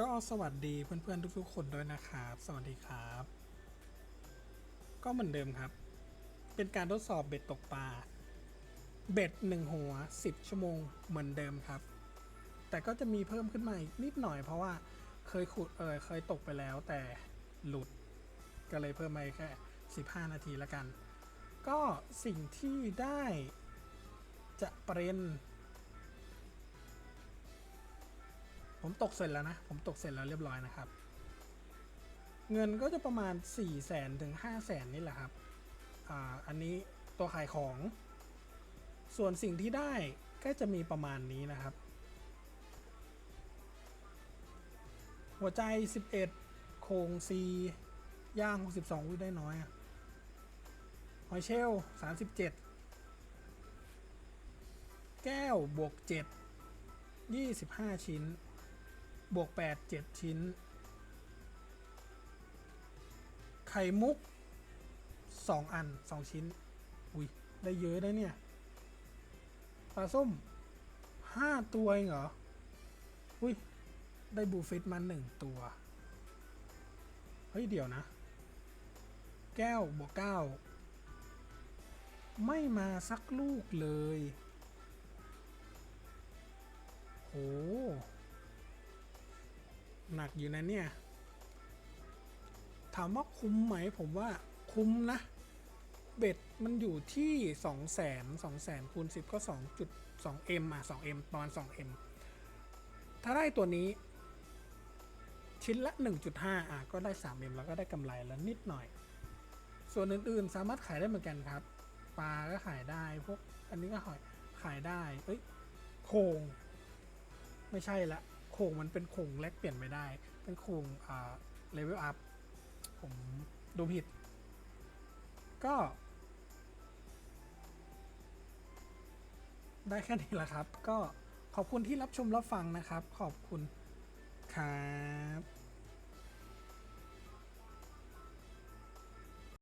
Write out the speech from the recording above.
ก็สวัสดีเพื่อนๆทุกๆ คนด้วยนะครับ สวัสดีครับ ก็เหมือนเดิมครับ เป็นการทดสอบเบ็ดตกปลา เบ็ดหนึ่งหัว 10 ชั่วโมงเหมือนเดิมครับ แต่ก็จะมีเพิ่มขึ้นมาอีกนิดหน่อยเพราะว่าเคยขุดเออเคยตกไปแล้วแต่หลุด ก็เลยเพิ่มมาแค่ 15 นาทีละกัน ก็สิ่งที่ได้จะเป็น ผมตกเสร็จแล้วนะ ผมตกเสร็จแล้วเรียบร้อยนะครับ เงินก็จะประมาณ 4 0 0แสนถึง5 0 0แสนนี่แหละครับอ่าอันนี้ตัวขายของ ส่วนสิ่งที่ได้ก็จะมีประมาณนี้นะครับ หัวใจ 11 โครง C ย่าง 62วิได้น้อยหอยเชลล37 แก้วบวก 7 25 ชิ้น บวก 8 7 ชิ้น ไข่มุก 2 อัน 2 ชิ้น อุ้ย ได้เยอะได้เนี่ย ปลาส้ม 5 ตัวเองเหรอ อุ้ย ได้บูฟิตมาหนึ่งตัว เฮ้ย เดี๋ยวนะ แก้วบวกเก้าไม่มาสักลูกเลยโห หนักอยู่นะเนี่ย ถามว่าคุ้มไหมผมว่าคุ้มนะ เบ็ดมันอยู่ที่สองแสนสองแสนคูณสิบก็สองจุดสองเอ็มอะสองเอ็มประมาณสองเอ็มถ้าได้ตัวนี้ ชิ้นละ 1.5 อะ ก็ได้ 3M แล้วก็ได้กำไรแล้วนิดหน่อย ส่วนอื่นๆ สามารถขายได้เหมือนกันครับ ปลาก็ขายได้ พวกอันนี้ก็ขายขายได้ เอ้ยโคง ไม่ใช่ละ โคงมันเป็นโคงแลกเปลี่ยนไม่ได้ เป็นโคงอ่าเลเวลอัพผมดูผิด ก็ ได้แค่นี้แหละครับ ก็ขอบคุณที่รับชมรับฟังนะครับ ขอบคุณครับ